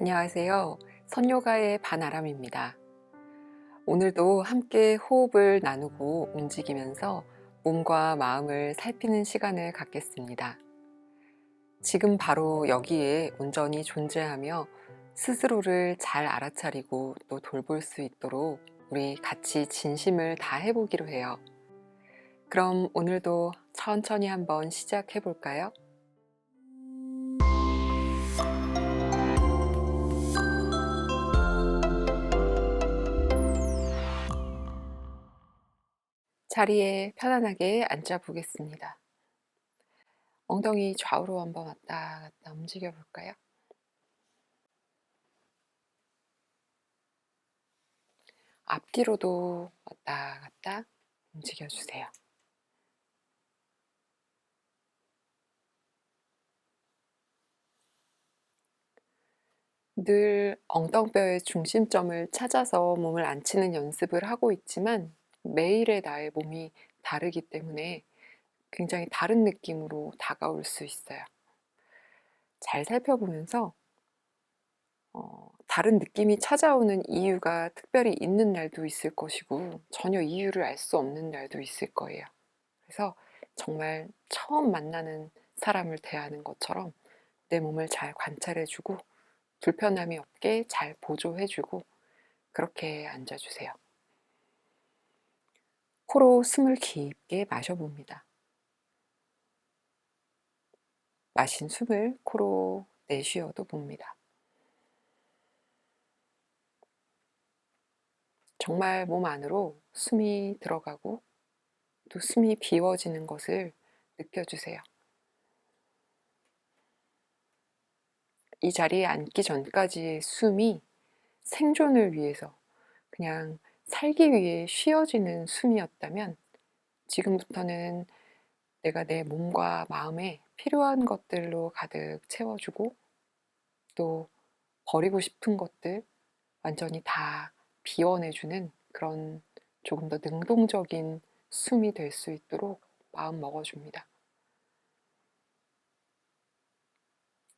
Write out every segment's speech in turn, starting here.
안녕하세요. 선요가의 반아람입니다. 오늘도 함께 호흡을 나누고 움직이면서 몸과 마음을 살피는 시간을 갖겠습니다. 지금 바로 여기에 온전히 존재하며 스스로를 잘 알아차리고 또 돌볼 수 있도록 우리 같이 진심을 다 해보기로 해요. 그럼 오늘도 천천히 한번 시작해 볼까요? 자리에 편안하게 앉아 보겠습니다. 엉덩이 좌우로 한번 왔다 갔다 움직여 볼까요? 앞뒤로도 왔다 갔다 움직여 주세요. 늘 엉덩뼈의 중심점을 찾아서 몸을 앉히는 연습을 하고 있지만 매일의 나의 몸이 다르기 때문에 굉장히 다른 느낌으로 다가올 수 있어요. 잘 살펴보면서 어, 다른 느낌이 찾아오는 이유가 특별히 있는 날도 있을 것이고 전혀 이유를 알 수 없는 날도 있을 거예요. 그래서 정말 처음 만나는 사람을 대하는 것처럼 내 몸을 잘 관찰해주고 불편함이 없게 잘 보조해주고 그렇게 앉아주세요. 코로 숨을 깊게 마셔봅니다. 마신 숨을 코로 내쉬어도 봅니다. 정말 몸 안으로 숨이 들어가고 또 숨이 비워지는 것을 느껴주세요. 이 자리에 앉기 전까지의 숨이 생존을 위해서 그냥 살기 위해 쉬어지는 숨이었다면 지금부터는 내가 내 몸과 마음에 필요한 것들로 가득 채워주고 또 버리고 싶은 것들 완전히 다 비워내주는 그런 조금 더 능동적인 숨이 될 수 있도록 마음 먹어줍니다.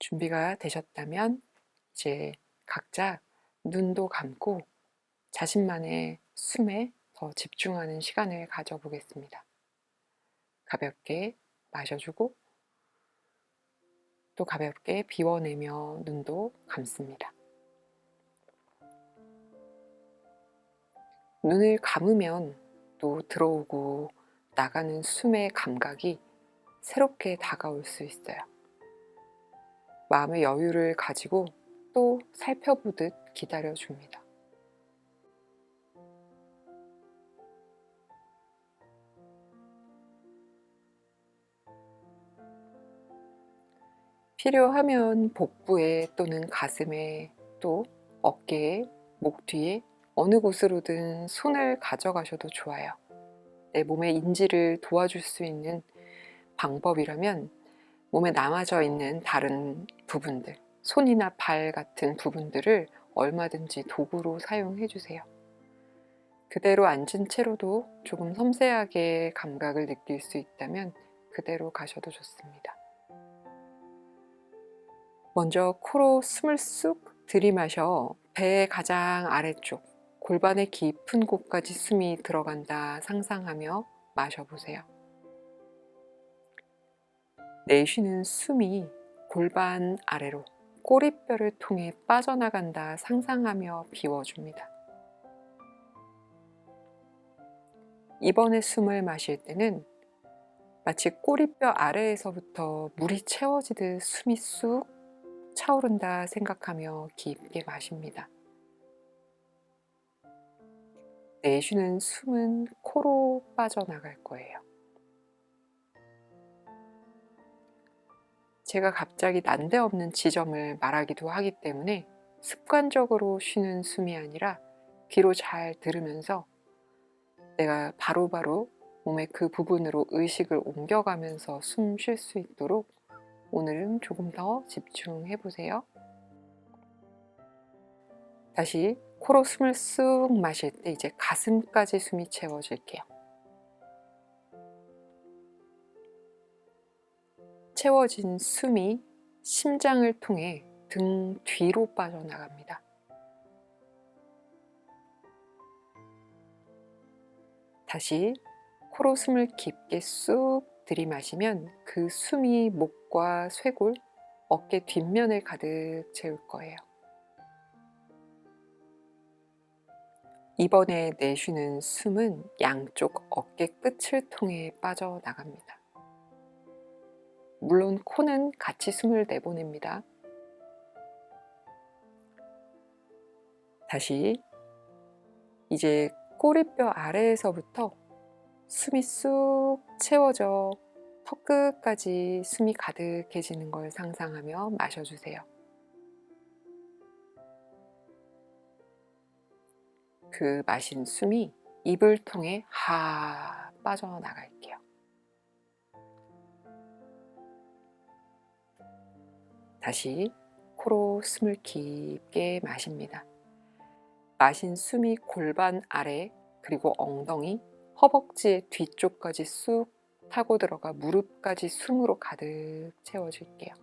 준비가 되셨다면 이제 각자 눈도 감고 자신만의 숨에 더 집중하는 시간을 가져보겠습니다. 가볍게 마셔주고 또 가볍게 비워내며 눈도 감습니다. 눈을 감으면 또 들어오고 나가는 숨의 감각이 새롭게 다가올 수 있어요. 마음의 여유를 가지고 또 살펴보듯 기다려줍니다. 필요하면 복부에 또는 가슴에 또 어깨에, 목 뒤에 어느 곳으로든 손을 가져가셔도 좋아요. 내 몸의 인지를 도와줄 수 있는 방법이라면 몸에 남아져 있는 다른 부분들, 손이나 발 같은 부분들을 얼마든지 도구로 사용해 주세요. 그대로 앉은 채로도 조금 섬세하게 감각을 느낄 수 있다면 그대로 가셔도 좋습니다. 먼저 코로 숨을 쑥 들이마셔 배의 가장 아래쪽 골반의 깊은 곳까지 숨이 들어간다 상상하며 마셔보세요. 내쉬는 숨이 골반 아래로 꼬리뼈를 통해 빠져나간다 상상하며 비워줍니다. 이번에 숨을 마실 때는 마치 꼬리뼈 아래에서부터 물이 채워지듯 숨이 쑥 차오른다 생각하며 깊게 마십니다. 내쉬는 숨은 코로 빠져나갈 거예요. 제가 갑자기 난데없는 지점을 말하기도 하기 때문에 습관적으로 쉬는 숨이 아니라 귀로 잘 들으면서 내가 바로바로 바로 몸의 그 부분으로 의식을 옮겨가면서 숨 쉴 수 있도록 오늘은 조금 더 집중해 보세요. 다시 코로 숨을 쑥 마실 때 이제 가슴까지 숨이 채워질게요. 채워진 숨이 심장을 통해 등 뒤로 빠져나갑니다. 다시 코로 숨을 깊게 쑥 들이마시면 그 숨이 목 과 쇄골, 어깨 뒷면을 가득 채울 거예요. 이번에 내쉬는 숨은 양쪽 어깨 끝을 통해 빠져나갑니다. 물론 코는 같이 숨을 내보냅니다. 다시 이제 꼬리뼈 아래에서부터 숨이 쑥 채워져 턱 끝까지 숨이 가득해지는 걸 상상하며 마셔주세요. 그 마신 숨이 입을 통해 하 빠져나갈게요. 다시 코로 숨을 깊게 마십니다. 마신 숨이 골반 아래 그리고 엉덩이, 허벅지의 뒤쪽까지 쑥 타고 들어가 무릎까지 숨으로 가득 채워줄게요.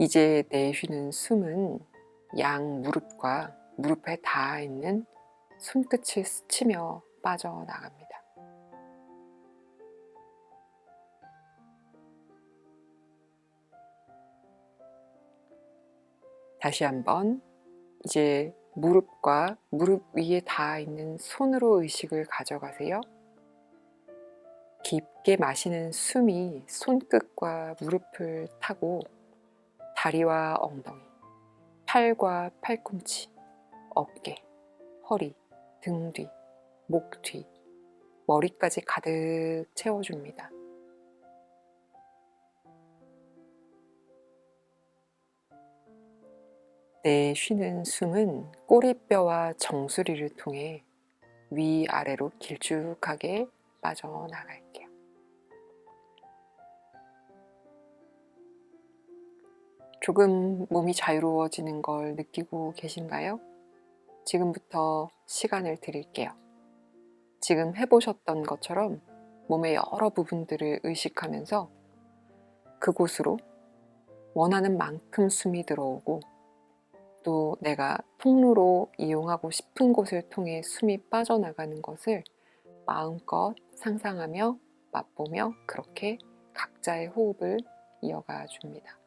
이제 내쉬는 숨은 양 무릎과 무릎에 닿아 있는 손끝을 스치며 빠져나갑니다. 다시 한번 이제 무릎과 무릎 위에 닿아 있는 손으로 의식을 가져가세요. 깊게 마시는 숨이 손끝과 무릎을 타고 다리와 엉덩이, 팔과 팔꿈치, 어깨, 허리, 등 뒤, 목 뒤, 머리까지 가득 채워줍니다. 내 쉬는 숨은 꼬리뼈와 정수리를 통해 위아래로 길쭉하게 빠져나갈게요. 조금 몸이 자유로워지는 걸 느끼고 계신가요? 지금부터 시간을 드릴게요. 지금 해보셨던 것처럼 몸의 여러 부분들을 의식하면서 그곳으로 원하는 만큼 숨이 들어오고 또 내가 통로로 이용하고 싶은 곳을 통해 숨이 빠져나가는 것을 마음껏 상상하며 맛보며 그렇게 각자의 호흡을 이어가 줍니다.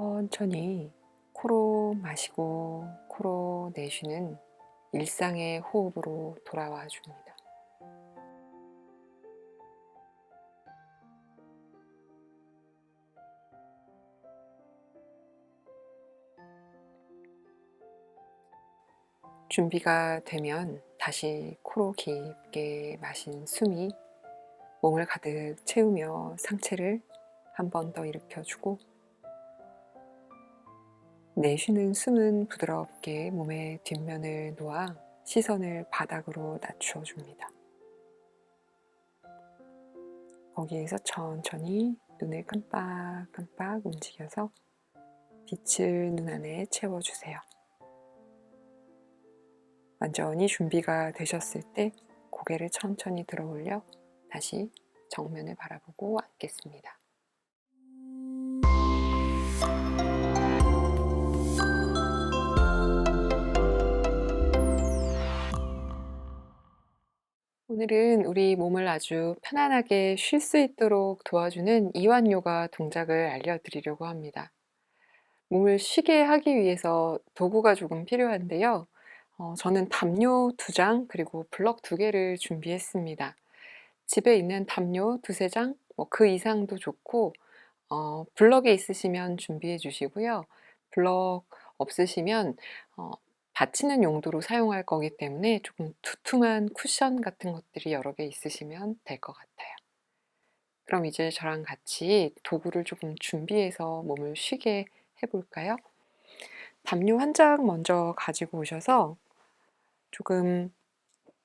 천천히 코로 마시고 코로 내쉬는 일상의 호흡으로 돌아와 줍니다. 준비가 되면 다시 코로 깊게 마신 숨이 몸을 가득 채우며 상체를 한 번 더 일으켜주고 내쉬는 숨은 부드럽게 몸의 뒷면을 놓아 시선을 바닥으로 낮추어 줍니다. 거기에서 천천히 눈을 깜빡깜빡 움직여서 빛을 눈 안에 채워주세요. 완전히 준비가 되셨을 때 고개를 천천히 들어 올려 다시 정면을 바라보고 앉겠습니다. 오늘은 우리 몸을 아주 편안하게 쉴 수 있도록 도와주는 이완 요가 동작을 알려드리려고 합니다. 몸을 쉬게 하기 위해서 도구가 조금 필요한데요. 어, 저는 담요 두 장, 그리고 블럭 두 개를 준비했습니다. 집에 있는 담요 두세 장, 뭐 그 이상도 좋고, 어, 블럭이 있으시면 준비해 주시고요. 블럭 없으시면 어, 받치는 용도로 사용할 거기 때문에 조금 두툼한 쿠션 같은 것들이 여러 개 있으시면 될 것 같아요. 그럼 이제 저랑 같이 도구를 조금 준비해서 몸을 쉬게 해볼까요? 담요 한 장 먼저 가지고 오셔서 조금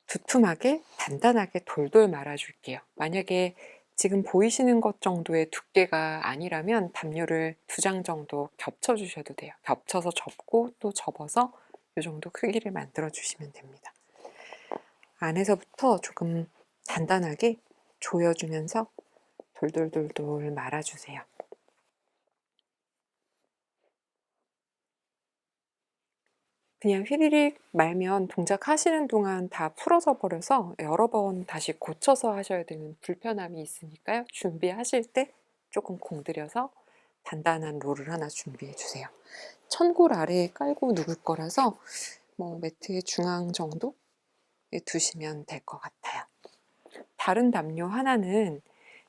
두툼하게 단단하게 돌돌 말아줄게요. 만약에 지금 보이시는 것 정도의 두께가 아니라면 담요를 두 장 정도 겹쳐 주셔도 돼요. 겹쳐서 접고 또 접어서 이 정도 크기를 만들어 주시면 됩니다. 안에서부터 조금 단단하게 조여주면서 돌돌돌돌 말아주세요. 그냥 휘리릭 말면 동작 하시는 동안 다 풀어져 버려서 여러 번 다시 고쳐서 하셔야 되는 불편함이 있으니까요. 준비하실 때 조금 공들여서 단단한 롤을 하나 준비해 주세요. 천골 아래에 깔고 누울 거라서 뭐 매트의 중앙 정도에 두시면 될 것 같아요. 다른 담요 하나는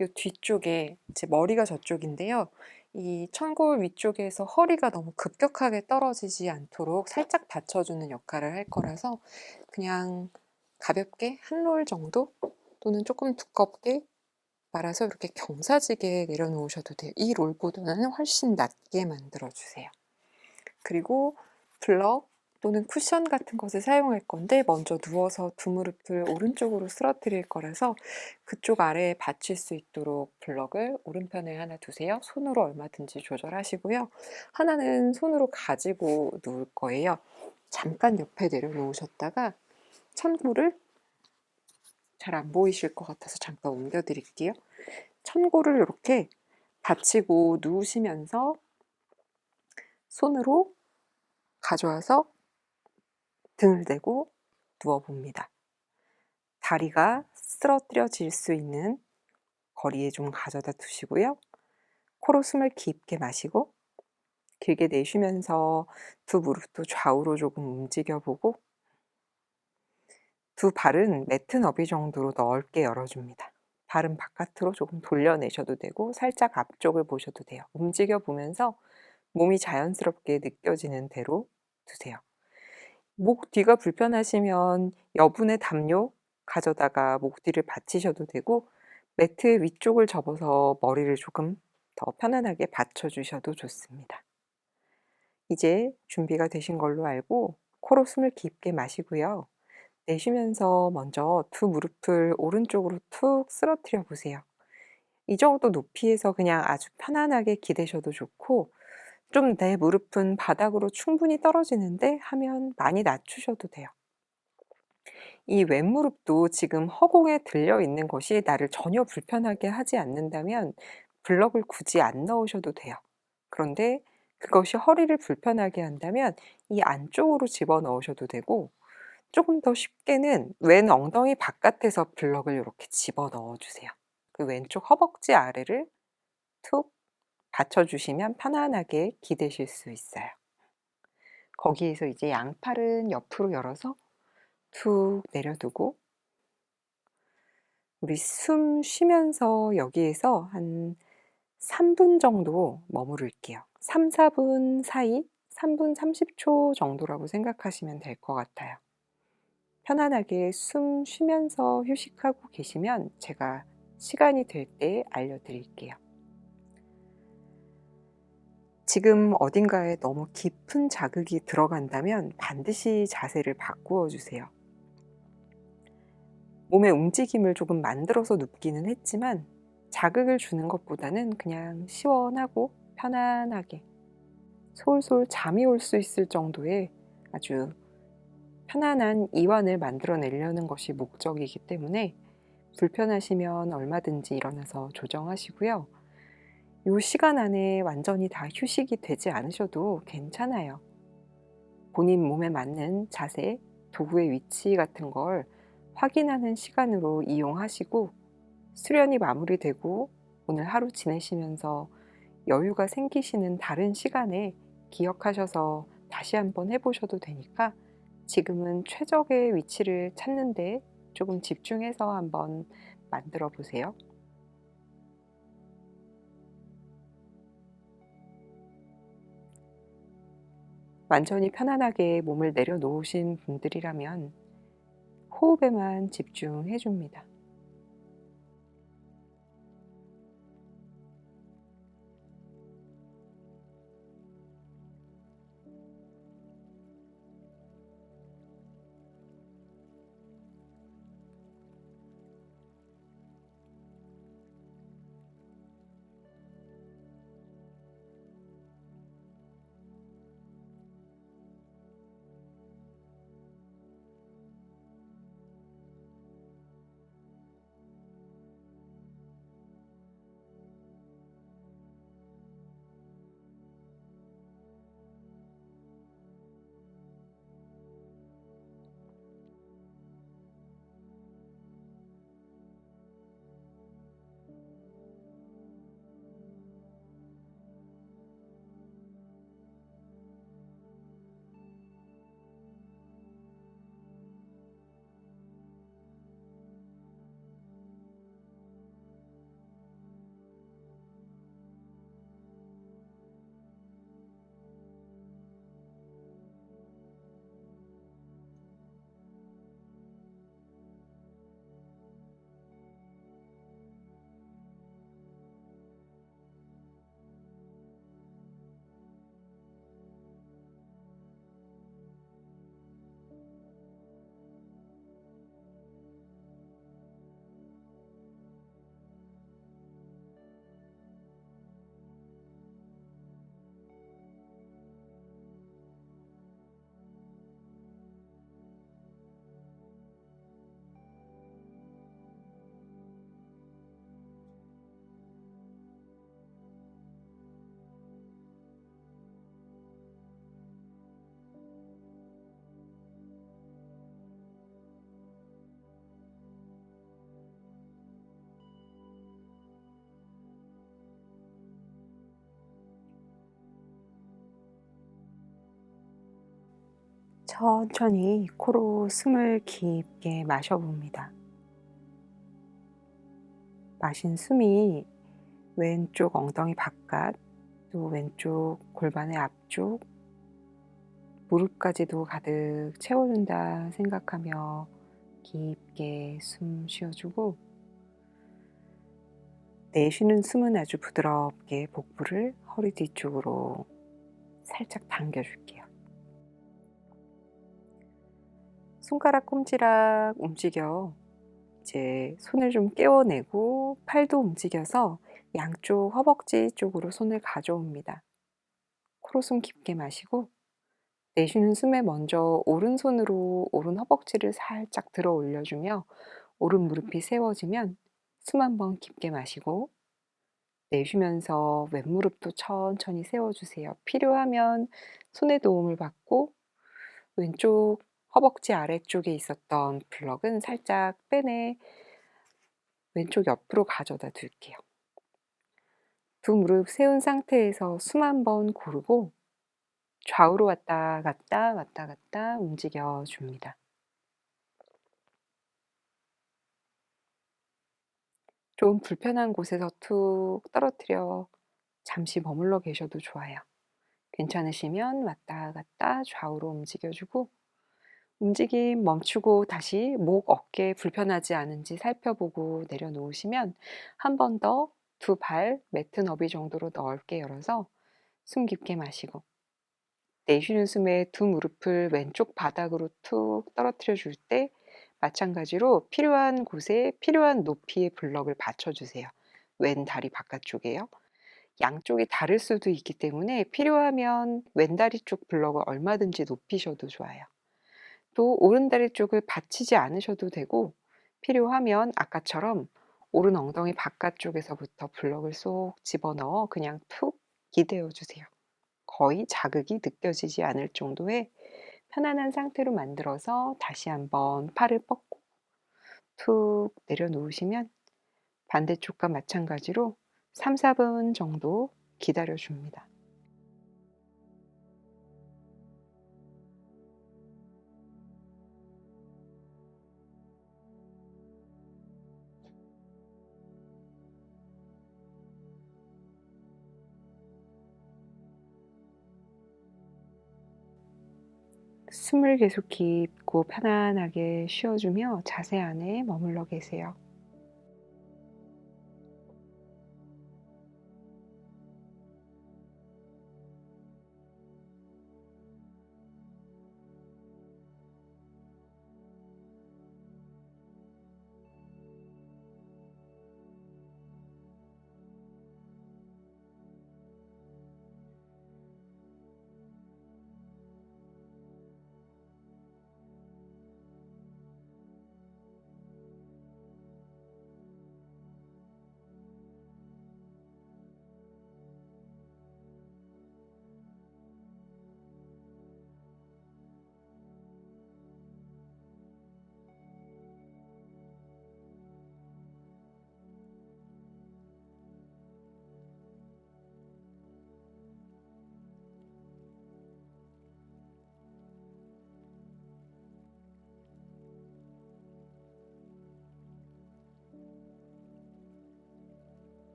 이 뒤쪽에 제 머리가 저쪽인데요. 이 천골 위쪽에서 허리가 너무 급격하게 떨어지지 않도록 살짝 받쳐주는 역할을 할 거라서 그냥 가볍게 한 롤 정도 또는 조금 두껍게 말아서 이렇게 경사지게 내려놓으셔도 돼요. 이 롤보다는 훨씬 낮게 만들어주세요. 그리고 블럭 또는 쿠션 같은 것을 사용할 건데 먼저 누워서 두 무릎을 오른쪽으로 쓰러뜨릴 거라서 그쪽 아래에 받칠 수 있도록 블럭을 오른편에 하나 두세요. 손으로 얼마든지 조절하시고요. 하나는 손으로 가지고 누울 거예요. 잠깐 옆에 내려놓으셨다가 천구를 잘 안 보이실 것 같아서 잠깐 옮겨 드릴게요. 천고를 이렇게 받치고 누우시면서 손으로 가져와서 등을 대고 누워봅니다. 다리가 쓰러뜨려질 수 있는 거리에 좀 가져다 두시고요. 코로 숨을 깊게 마시고 길게 내쉬면서 두 무릎도 좌우로 조금 움직여 보고 두 발은 매트 너비 정도로 넓게 열어줍니다. 발은 바깥으로 조금 돌려내셔도 되고 살짝 앞쪽을 보셔도 돼요. 움직여 보면서 몸이 자연스럽게 느껴지는 대로 두세요. 목 뒤가 불편하시면 여분의 담요 가져다가 목 뒤를 받치셔도 되고 매트 위쪽을 접어서 머리를 조금 더 편안하게 받쳐주셔도 좋습니다. 이제 준비가 되신 걸로 알고 코로 숨을 깊게 마시고요. 내쉬면서 먼저 두 무릎을 오른쪽으로 툭 쓰러뜨려 보세요. 이 정도 높이에서 그냥 아주 편안하게 기대셔도 좋고 좀 내 무릎은 바닥으로 충분히 떨어지는데 하면 많이 낮추셔도 돼요. 이 왼무릎도 지금 허공에 들려 있는 것이 나를 전혀 불편하게 하지 않는다면 블럭을 굳이 안 넣으셔도 돼요. 그런데 그것이 허리를 불편하게 한다면 이 안쪽으로 집어 넣으셔도 되고 조금 더 쉽게는 왼 엉덩이 바깥에서 블럭을 이렇게 집어 넣어 주세요. 그 왼쪽 허벅지 아래를 툭 받쳐주시면 편안하게 기대실 수 있어요. 거기에서 이제 양팔은 옆으로 열어서 툭 내려두고 우리 숨 쉬면서 여기에서 한 3분 정도 머무를게요. 3, 4분 사이 3분 30초 정도라고 생각하시면 될 것 같아요. 편안하게 숨 쉬면서 휴식하고 계시면 제가 시간이 될 때 알려드릴게요. 지금 어딘가에 너무 깊은 자극이 들어간다면 반드시 자세를 바꾸어 주세요. 몸의 움직임을 조금 만들어서 눕기는 했지만 자극을 주는 것보다는 그냥 시원하고 편안하게 솔솔 잠이 올 수 있을 정도의 아주 편안한 이완을 만들어내려는 것이 목적이기 때문에 불편하시면 얼마든지 일어나서 조정하시고요. 요 시간 안에 완전히 다 휴식이 되지 않으셔도 괜찮아요. 본인 몸에 맞는 자세, 도구의 위치 같은 걸 확인하는 시간으로 이용하시고 수련이 마무리되고 오늘 하루 지내시면서 여유가 생기시는 다른 시간에 기억하셔서 다시 한번 해보셔도 되니까 지금은 최적의 위치를 찾는데 조금 집중해서 한번 만들어 보세요. 완전히 편안하게 몸을 내려놓으신 분들이라면 호흡에만 집중해 줍니다. 천천히 코로 숨을 깊게 마셔봅니다. 마신 숨이 왼쪽 엉덩이 바깥, 또 왼쪽 골반의 앞쪽, 무릎까지도 가득 채워준다 생각하며 깊게 숨 쉬어주고 내쉬는 숨은 아주 부드럽게 복부를 허리 뒤쪽으로 살짝 당겨줄게요. 손가락 꼼지락 움직여 이제 손을 좀 깨워내고 팔도 움직여서 양쪽 허벅지 쪽으로 손을 가져옵니다. 코로 숨 깊게 마시고 내쉬는 숨에 먼저 오른손으로 오른 허벅지를 살짝 들어 올려주며 오른 무릎이 세워지면 숨 한번 깊게 마시고 내쉬면서 왼무릎도 천천히 세워주세요. 필요하면 손의 도움을 받고 왼쪽 허벅지 아래쪽에 있었던 블럭은 살짝 빼내 왼쪽 옆으로 가져다 둘게요. 두 무릎 세운 상태에서 숨 한 번 고르고 좌우로 왔다 갔다 왔다 갔다 움직여 줍니다. 좀 불편한 곳에서 툭 떨어뜨려 잠시 머물러 계셔도 좋아요. 괜찮으시면 왔다 갔다 좌우로 움직여주고 움직임 멈추고 다시 목, 어깨 불편하지 않은지 살펴보고 내려놓으시면 한 번 더 두 발 매트 너비 정도로 넓게 열어서 숨 깊게 마시고 내쉬는 숨에 두 무릎을 왼쪽 바닥으로 툭 떨어뜨려 줄 때 마찬가지로 필요한 곳에 필요한 높이의 블럭을 받쳐주세요. 왼 다리 바깥쪽에요. 양쪽이 다를 수도 있기 때문에 필요하면 왼 다리 쪽 블럭을 얼마든지 높이셔도 좋아요. 또 오른다리 쪽을 받치지 않으셔도 되고 필요하면 아까처럼 오른 엉덩이 바깥쪽에서부터 블럭을 쏙 집어넣어 그냥 푹 기대어 주세요. 거의 자극이 느껴지지 않을 정도의 편안한 상태로 만들어서 다시 한번 팔을 뻗고 툭 내려놓으시면 반대쪽과 마찬가지로 3, 4분 정도 기다려 줍니다. 숨을 계속 깊고 편안하게 쉬어주며 자세 안에 머물러 계세요.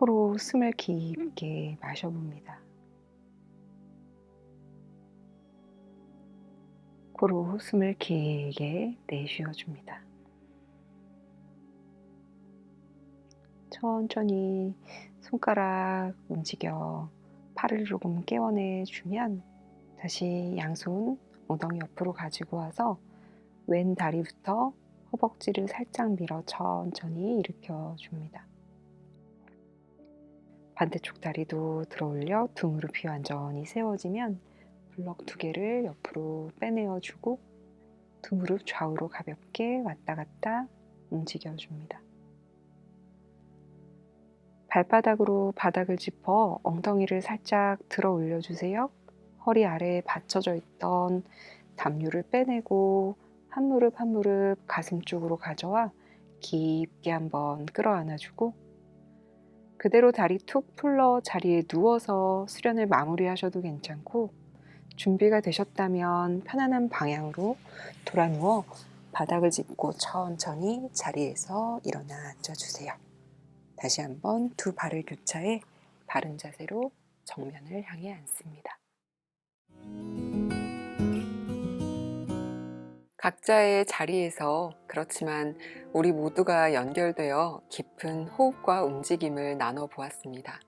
코로 숨을 깊게 마셔봅니다. 코로 숨을 길게 내쉬어줍니다. 천천히 손가락 움직여 팔을 조금 깨워내 주면 다시 양손 엉덩이 옆으로 가지고 와서 왼 다리부터 허벅지를 살짝 밀어 천천히 일으켜 줍니다. 반대쪽 다리도 들어 올려 두 무릎이 완전히 세워지면 블럭 두 개를 옆으로 빼내어 주고 두 무릎 좌우로 가볍게 왔다 갔다 움직여 줍니다. 발바닥으로 바닥을 짚어 엉덩이를 살짝 들어 올려 주세요. 허리 아래에 받쳐져 있던 담요를 빼내고 한 무릎 한 무릎 가슴 쪽으로 가져와 깊게 한번 끌어 안아 주고 그대로 다리 툭 풀러 자리에 누워서 수련을 마무리하셔도 괜찮고 준비가 되셨다면 편안한 방향으로 돌아 누워 바닥을 짚고 천천히 자리에서 일어나 앉아주세요. 다시 한번 두 발을 교차해 바른 자세로 정면을 향해 앉습니다. 각자의 자리에서 그렇지만 우리 모두가 연결되어 깊은 호흡과 움직임을 나눠 보았습니다.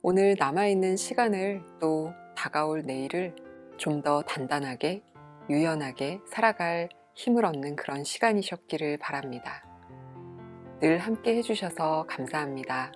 오늘 남아있는 시간을 또 다가올 내일을 좀 더 단단하게, 유연하게 살아갈 힘을 얻는 그런 시간이셨기를 바랍니다. 늘 함께 해주셔서 감사합니다.